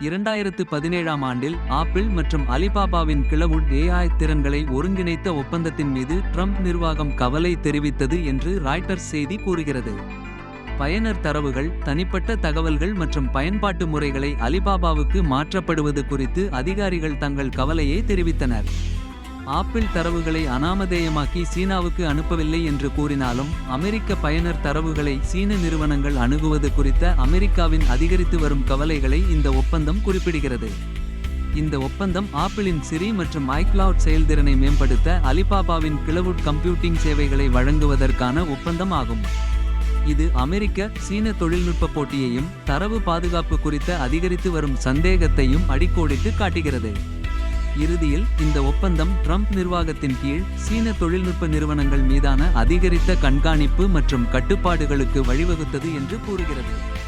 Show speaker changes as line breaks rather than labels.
இரண்டாயிரத்து பதினேழாம் ஆண்டில் ஆப்பிள் மற்றும் அலிபாபாவின் கிளவுட் ஏஐ திறன்களை ஒருங்கிணைத்த ஒப்பந்தத்தின் மீது ட்ரம்ப் நிர்வாகம் கவலை தெரிவித்தது என்று ராய்டர்ஸ் செய்தி கூறுகிறது. பயனர் தரவுகள் தனிப்பட்ட தகவல்கள் மற்றும் பயன்பாட்டு முறைகளை அலிபாபாவுக்கு மாற்றப்படுவது குறித்து அதிகாரிகள் தங்கள் கவலையை தெரிவித்தனர். ஆப்பிள் தரவுகளை அனாமதேயமாக்கி சீனாவுக்கு அனுப்பவில்லை என்று கூறினாலும் அமெரிக்க பயனர் தரவுகளை சீன நிறுவனங்கள் அணுகுவது குறித்த அமெரிக்காவின் அதிகரித்து வரும் கவலைகளை இந்த ஒப்பந்தம் குறிப்பிடுகிறது. இந்த ஒப்பந்தம் ஆப்பிளின் சிரி மற்றும் ஐக்ளவுட் செயல்திறனை மேம்படுத்த அலிபாபாவின் கிளவுட் கம்ப்யூட்டிங் சேவைகளை வழங்குவதற்கான ஒப்பந்தம் ஆகும். இது அமெரிக்க சீன தொழில்நுட்ப போட்டியையும் தரவு பாதுகாப்பு குறித்த அதிகரித்து வரும் சந்தேகத்தையும் அடிக்கோடிட்டு காட்டுகிறது. இறுதியில் இந்த ஒப்பந்தம் ட்ரம்ப் நிர்வாகத்தின் கீழ் சீன தொழில்நுட்ப நிறுவனங்கள் மீதான அதிகரித்த கண்காணிப்பு மற்றும் கட்டுப்பாடுகளுக்கு வழிவகுத்தது என்று கூறுகிறது.